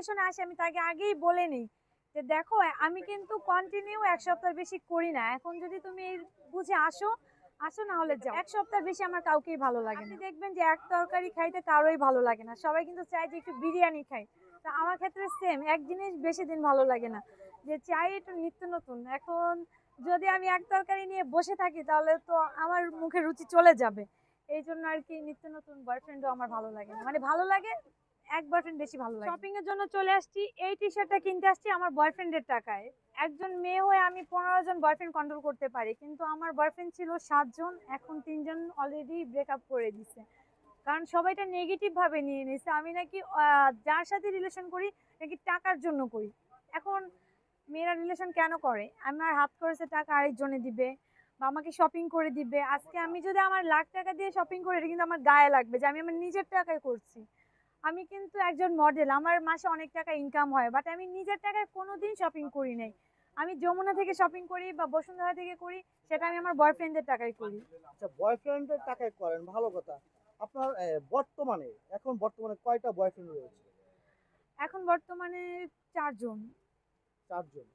রিলেশনে আসে আমি তাকে আগেই বলে নিই যে দেখো আমি কিন্তু কন্টিনিউ এক সপ্তাহ বেশি করি না। এখন যদি তুমি এই বুঝে আসো আসো না হলে যাও। এক সপ্তাহ বেশি আমার কাউকেই ভালো লাগে না। আপনি দেখবেন যে এক তরকারি খাইতে কারোই ভালো লাগে না। সবাই কিন্তু চায় যে একটু বিরিয়ানি খাই। তো আমার ক্ষেত্রে সেম এক জিনিস বেশি দিন ভালো লাগে না। যে চাই একটু নিত্য নতুন। এখন যদি আমি এক তরকারি নিয়ে বসে থাকি তাহলে তো আমার মুখে রুচি চলে যাবে। এই জন্য আর কি নিত্য নতুন বয়ফ্রেন্ডও আমার ভালো লাগে না। মানে ভালো লাগে এক বয়ফ্রেন্ড বেশি ভালো লাগে। শপিং এর জন্য চলে আসছি, এই টি শার্টটা কিনতে আসছি আমার বয়ফ্রেন্ডের টাকায়। একজন মেয়ে হয়ে আমি পনেরো জন বয়ফ্রেন্ড কন্ট্রোল করতে পারি, কিন্তু আমার বয়ফ্রেন্ড ছিল সাতজন এখন তিনজন অলরেডি ব্রেকআপ করে দিছে। কারণ সবাইটা নেগেটিভ ভাবে নিয়ে নিছে, আমি নাকি যার সাথে রিলেশন করি, নাকি টাকার জন্য করি। এখন মেয়েরা রিলেশন কেন করে? আমার হাত করেছে টাকা আরেকজনে দিবে, বা আমাকে শপিং করে দিবে। আজকে আমি যদি আমার লাখ টাকা দিয়ে শপিং করি এটা কিন্তু আমার গায়ে লাগবে যে আমি আমার নিজের টাকায় করছি। আমি কিন্তু একজন মডেল আমার মাসে অনেক টাকা ইনকাম হয় বাট আমি নিজের টাকায় কোনো দিন শপিং করি নাই। আমি যমুনা থেকে শপিং করি বা বসুন্ধরা থেকে করি সেটা আমি আমার বয়ফ্রেন্ডের টাকায় করি। আচ্ছা বয়ফ্রেন্ডের টাকায় করেন ভালো কথা। আপনার বর্তমানে এখন বর্তমানে কয়টা বয়ফ্রেন্ড রয়েছে? এখন বর্তমানে চারজন। চারজন।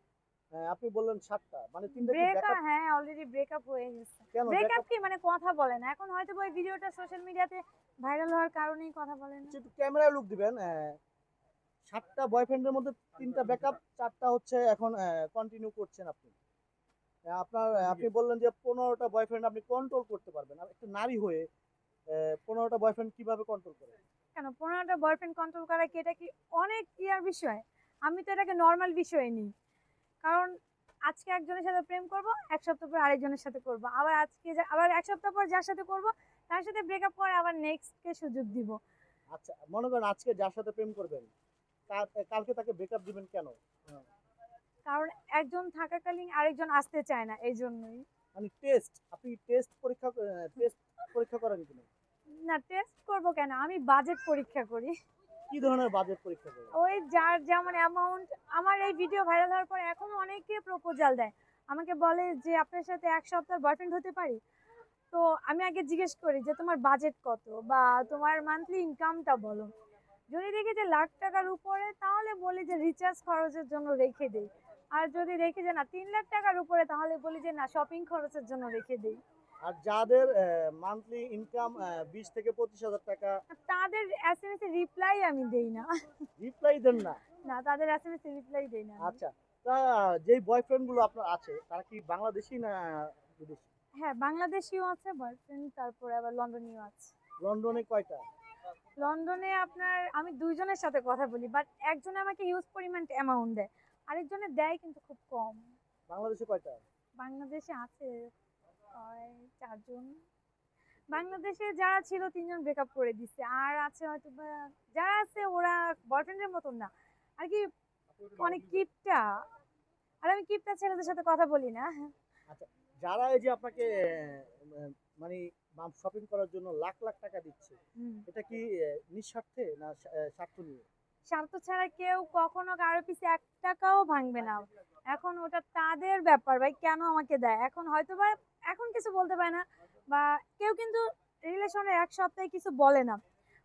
আপনি বললেন সাতটা। মানে তিনটা ব্রেকআপ হ্যাঁ অলরেডি ব্রেকআপ হয়ে গেছে। ব্রেকআপ কি? মানে কথা বলে না। এখন হয়তো ওই ভিডিওটা সোশ্যাল মিডিয়াতে ভাইরাল হওয়ার কারণেই কথা বলে না। একটু ক্যামেরায় লুক দিবেন আহ, সাতটা বয়ফ্রেন্ডের মধ্যে তিনটা ব্যাকআপ চারটা হচ্ছে এখন কন্টিনিউ করছেন আপনি। আপনার আপনি বললেন যে পনেরোটা বয়ফ্রেন্ড আপনি কন্ট্রোল করতে পারবেন। আর একটা নারী হয়ে পনেরোটা বয়ফ্রেন্ড কীভাবে কন্ট্রোল করেন কেন? পনেরোটা বয়ফ্রেন্ড কন্ট্রোল করা কি এটা কি অনেক ইয়ার বিষয়? আমি তো এটাকে নর্মাল বিষয় নিই। কারণ আজকে একজনের সাথে প্রেম করব এক সপ্তাহ পর আরেকজনের সাথে করব। আবার আজকে আবার এক সপ্তাহ পর যার সাথে করব তার সাথে ব্রেকআপ করে আবার নেক্সটকে সুযোগ দিব। আচ্ছা মনে করেন আজকে যার সাথে প্রেম করবেন কালকে তাকে ব্রেকআপ দিবেন কেন? কারণ একজন থাকাকালীন আরেকজন আসতে চায় না এই জন্যই মানে টেস্ট আপনি টেস্ট পরীক্ষা টেস্ট পরীক্ষা করেন কিনা? না টেস্ট করব কেন? আমি বাজেট পরীক্ষা করি। কি ধরনের বাজেট পরীক্ষা করেন ওই যার যেমন অ্যামাউন্ট আমার এই ভিডিও ভাইরাল হওয়ার পর এখন অনেকে প্রপোজাল দেয়। আমাকে বলে যে, আপনার সাথে এক সপ্তাহ বয়ফ্রেন্ড হতে পারি? তো আমি আগে জিজ্ঞেস করি যে, তোমার বাজেট কত বা তোমার মান্থলি ইনকামটা বলো? যদি দেখি যে লাখ টাকার উপরে, তাহলে বলি যে রিচার্জ খরচের জন্য রেখে দিই। আর যদি দেখি যে, না, তিন লাখ টাকার উপরে, তাহলে বলি যে, না শপিং খরচের জন্য রেখে দিই। আর যাদের মান্থলি ইনকাম বিশ থেকে পঁচিশ হাজার টাকা। তাদের এস এম এস এর রিপ্লাই আমি দেই না। রিপ্লাই দেন না? না তাদের এস এম এস এর রিপ্লাই দেই না আচ্ছা তা যেই বয়ফ্রেন্ডগুলো আপনার আছে তারা কি বাংলাদেশি না বিদেশি? হ্যাঁ বাংলাদেশিও আছে বয়ফ্রেন্ড তারপরে আবার লন্ডনীয় আছে। লন্ডনে কয়টা? লন্ডনে আপনার আমি দুইজনের সাথে কথা বলি বাট একজনে আমাকে হিউজ পরিমাণ অ্যামাউন্ট দেয় আরেকজনে দেয় কিন্তু খুব কম। বাংলাদেশে কয়টা? বাংলাদেশে আছে চারজন। বাংলাদেশে যারা ছিল তিনজন ব্রেকআপ করে দিচ্ছে আর আছে হয়তো যারা আছে ওরা বয়ফ্রেন্ডের মতন না। আর কি অনেক কিপটা। আর আমি কিপটা ছেলেদের সাথে কথা বলি না। আচ্ছা যারা এই যে আপনাকে মানে শপিং করার জন্য লাখ লাখ টাকা দিচ্ছে এটা কি নিঃস্বার্থে না স্বার্থ নিয়ে? স্বার্থ ছাড়া কেউ কখনো কারও পিছে এক টাকাও ভাঙবে না। এখন ওটা তাদের ব্যাপার, ভাই। কেন আমাকে দেয়? এখন হয়তো বা এখন কিছু বলতে পারে না। বা কেউ কিন্তু রিলেশনে এক সপ্তাহে কিছু বলে না।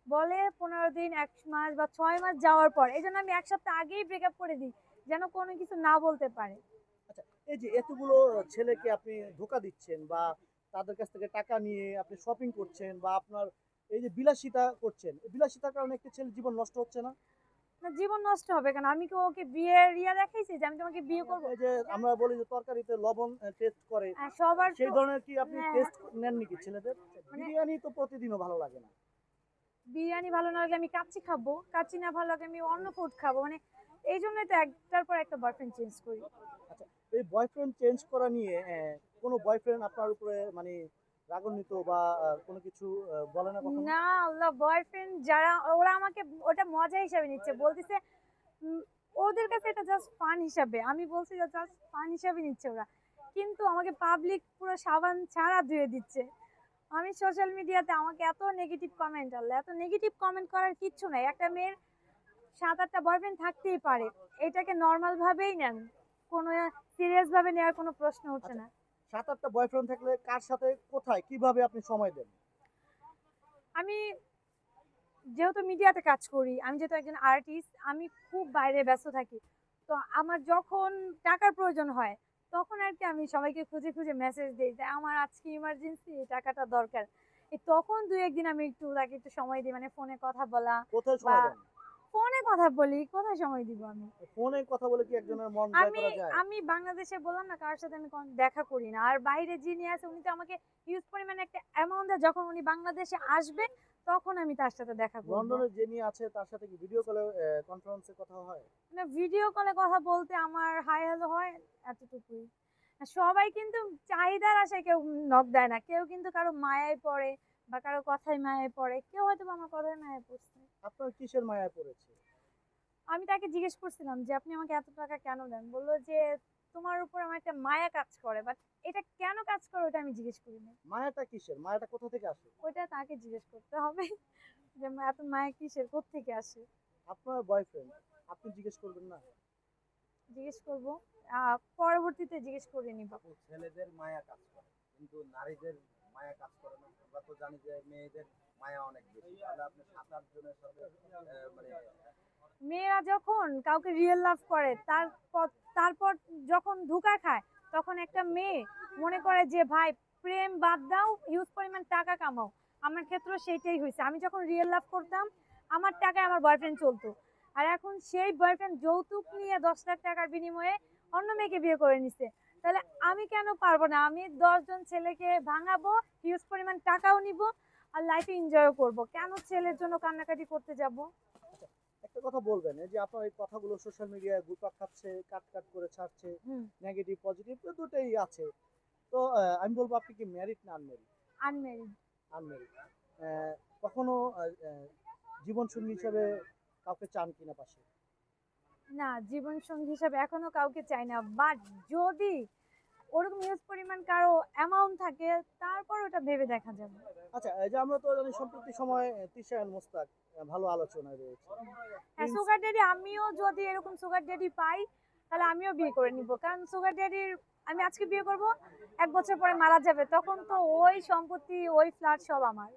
বলে পনেরো দিন, এক মাস বা ছয় মাস যাওয়ার পর। এই জন্য আমি এক সপ্তাহ আগেই ব্রেকআপ করে দিই, যেন কোনো কিছু না বলতে পারে। এই যে এতগুলো ছেলেকে আপনি ধোকা দিচ্ছেন বা তাদের কাছ থেকে টাকা নিয়ে আপনি শপিং করছেন বা আপনার এই যে বিলাসিতা করছেন বিলাসিতার কারণে একটা ছেলের জীবন নষ্ট হচ্ছে না? না জীবন নষ্ট হবে কেন? আমি কি ওকে বিয়ের ইয়া দেখাইছি যে আমি তোমাকে বিয়ে করব? যে আমরা বলি যে তরকারিতে লবণ টেস্ট করে সবার সেই ধরনের কি আপনি হ্যাঁ। টেস্ট নেন নাকি ছেলেদের? বিরিয়ানি তো প্রতিদিনও ভালো লাগে না। বিরিয়ানি ভালো না লাগলে আমি কাচ্চি খাব। কাচ্চি না ভালো লাগলে আমি অন্য ফুড খাব। মানে এই জন্যই তো একটার পর একটা বয়ফ্রেন্ড চেঞ্জ করি। আচ্ছা এই বয়ফ্রেন্ড চেঞ্জ করা নিয়ে কোনো বয়ফ্রেন্ড আপনার উপরে মানে রাগান্বিত বা কোনো কিছু বলে না কখনো? না আল্লাহ বয়ফ্রেন্ড যারা ওরা আমাকে ওটা মজা হিসাবে নিচ্ছে। বলতেছে ওদের কাছে এটা জাস্ট ফান হিসাবে। আমি বলছি যে জাস্ট ফান হিসাবে নিচ্ছে ওরা। কিন্তু আমাকে পাবলিক পুরো সাবান ছাড়া ধুয়ে দিচ্ছে। আমি সোশ্যাল মিডিয়াতে আমাকে এত নেগেটিভ কমেন্ট আল্লাহ এত নেগেটিভ কমেন্ট করার কিচ্ছু নাই। একটা মেয়ের সাত আটটা বয়ফ্রেন্ড থাকতেই পারে। এটাকে নর্মাল ভাবেই নেন। কোনো সিরিয়াস ভাবে নেওয়ার কোনো প্রশ্ন উঠছে না। সাত আটটা বয়ফ্রেন্ড থাকলে কার সাথে কোথায় কীভাবে আপনি সময় দেন? আমি যেহেতু মিডিয়াতে কাজ করি আমি যেহেতু একজন আর্টিস্ট আমি খুব বাইরে ব্যস্ত থাকি। তো আমার যখন টাকার প্রয়োজন হয় তখন আর কি আমি সবাইকে খুঁজে খুঁজে মেসেজ দিই যে আমার আজকে ইমার্জেন্সি এই টাকাটা দরকার। এই তখন দুই একদিন আমি একটু তাকে একটু সময় দিই মানে ফোনে কথা বলা কোথায় সময় দেন? ফোনে কথা বলি কোথায় সময় দিব আমি? ফোনে কথা বলে কি একজনের মন জয় করা যায়? আমি বাংলাদেশে বললাম না কারোর সাথে আমি কোনো দেখা করি না। আর বাইরে যিনি আছে উনি তো আমাকে হিউজ পরিমাণে একটা অ্যামাউন্ট দেয়। যখন উনি বাংলাদেশে আসবে তখন আমি তার সাথে দেখা করব। লন্ডনে যিনি আছে তার সাথে কি ভিডিও কলে কনফারেন্সে কথা হয়? মানে ভিডিও কলে কথা বলতে আমার হাই হ্যালো হয় এতটুকুই। সবাই কিন্তু চাহিদার আশায় কেউ নক দেয় না। কেউ কিন্তু কারও মায়ায় পড়ে বা কারও কথায় মায়ায় পড়ে। কেউ হয়তো আমার কথায় মায়ায় পড়ছে। আপনার কিসের মায়ায় পড়েছে? আমি তাকে জিজ্ঞেস করছিলাম যে আপনি আমাকে এত টাকা কেন দেন? বলল যে তোমার উপর আমার একটা মায়া কাজ করে বাট এটা কেন কাজ করে ওটা আমি জিজ্ঞেস করি না মায়াটা কিসের? মায়াটা কোথা থেকে আসে? ওটা তাকে জিজ্ঞেস করতে হবে যে এত মায়া কিসের? থেকে আসে? আপনার বয়ফ্রেন্ড আপনি জিজ্ঞেস করবেন না? জিজ্ঞেস করব। পরবর্তীতে জিজ্ঞেস করে নিব। ছেলেদের মায়া কাজ করে কিন্তু নারীদের মায়া কাজ করে না। আমরা তো জানি যে মেয়েদের মায়া অনেক বেশি। তাহলে আপনি সাত আট জনের সাথে মানে মেয়েরা যখন কাউকে রিয়েল লাভ করে তারপর তারপর যখন ধোঁকা খায়, তখন একটা মেয়ে মনে করে যে, ভাই, প্রেম বাদ দাও হিউজ পরিমাণ টাকা কামাও। আমার ক্ষেত্রে সেইটাই হয়েছে। আমি যখন রিয়েল লাভ করতাম, আমার টাকায় আমার বয়ফ্রেন্ড চলতো। আর এখন সেই বয়ফ্রেন্ড যৌতুক নিয়ে দশ লাখ টাকার বিনিময়ে অন্য মেয়েকে বিয়ে করে নিছে। তাহলে আমি কেন পারব না? আমি দশজন ছেলেকে ভাঙাবো হিউজ পরিমাণ টাকাও নিব, আর লাইফে এনজয়ও করব। কেন ছেলের জন্য কান্নাকাটি করতে যাব? একটা কথা বলবেন এই যে আপনার এই কথাগুলো সোশ্যাল মিডিয়ায় ঘুরপাক খাচ্ছে কাট কাট করে ছাড়ছে নেগেটিভ পজিটিভ তো দুটোই আছে। তো আমি বলব আপনি কি ম্যারিড না আনম্যারিড আনমেরিড আনম্যারিড কখনো জীবন সঙ্গী হিসাবে কাউকে চান কিনা পাশে? না জীবন সঙ্গী হিসাবে এখনও কাউকে চাই না বাট যদি ওরকম হিউজ পরিমাণ কারও অ্যামাউন্ট থাকে তারপর ওটা ভেবে দেখা যাবে। আচ্ছা এই যে আমরা তো জানি সম্প্রতি সময় তিশায়ন মোস্তাক ভালো আলোচনায় রয়েছে। হ্যাঁ সুগার ড্যাডি আমিও যদি এরকম সুগার ড্যাডি পাই তাহলে আমিও বিয়ে করে নিব। কারণ সুগার ড্যাডির আমি আজকে বিয়ে করব এক বছর পরে মারা যাবে তখন তো ওই সম্পত্তি ওই ফ্ল্যাট সব আমার।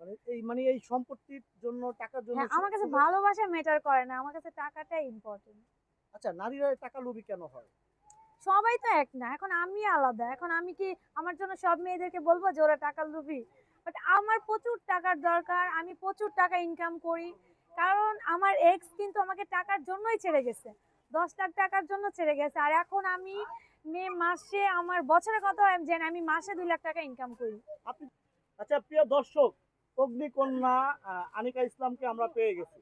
মানে এই মানে এই সম্পত্তির জন্য টাকার জন্য হ্যাঁ আমার কাছে ভালোবাসা মেটার করে না আমার কাছে টাকাটাই ইম্পর্টেন্ট আচ্ছা নারীরা টাকা লোভী কেন হয়? সবাই তো এক না, এখন আমি আলাদা, এখন আমি কি আমার জন্য সব মেয়েদেরকে বলব যে ওরা টাকা লুবি বাট আমার প্রচুর টাকার দরকার, আমি প্রচুর টাকা ইনকাম করি, কারণ আমার এক্স কিন্তু আমাকে টাকার জন্যই ছেড়ে গেছে, দশ লাখ টাকার জন্য ছেড়ে গেছে, আর এখন আমি মে মাসে আমার বছরের কথা আমি জানি আমি মাসে দুই লাখ টাকা ইনকাম করি। আচ্ছা প্রিয় দর্শক, অগ্নিকন্যা আনিকা ইসলামকে আমরা পেয়ে গেছি,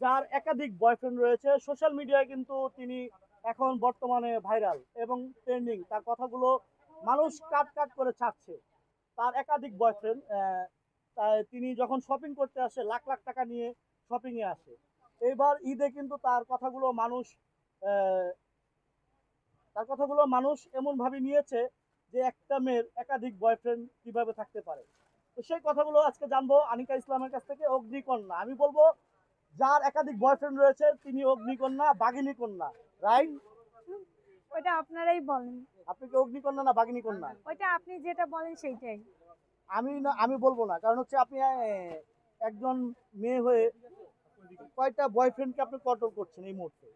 যার একাধিক বয়ফ্রেন্ড রয়েছে সোশ্যাল মিডিয়ায় কিন্তু তিনি এখন বর্তমানে ভাইরাল এবং ট্রেন্ডিং তার কথাগুলো মানুষ কাট কাট করে ছাড়ছে। তার একাধিক বয়ফ্রেন্ড তিনি যখন শপিং করতে আসে, লাখ লাখ টাকা নিয়ে শপিংয়ে আসে। এইবার ঈদে কিন্তু তার কথাগুলো মানুষ তার কথাগুলো মানুষ এমনভাবে নিয়েছে যে একটা মেয়ের একাধিক বয়ফ্রেন্ড কীভাবে থাকতে পারে। তো সেই কথাগুলো আজকে জানব আনিকা ইসলামের কাছ থেকে, অগ্নিকন্যা। আমি বলব যার একাধিক বয়ফ্রেন্ড রয়েছে তিনি অগ্নিকন্যা বাগিনী কন্যা রাইট ওইটা আপনারাই বলেন। আপনি কি অগ্নিকন্যা না বাগিনী কন্যা ওইটা আপনি যেটা বলেন সেইটাই। আমি না আমি বলব না কারণ হচ্ছে আপনি একজন মেয়ে হয়ে কয়টা বয়ফ্রেন্ডকে আপনি কন্ট্রোল করছেন এই মুহূর্তে?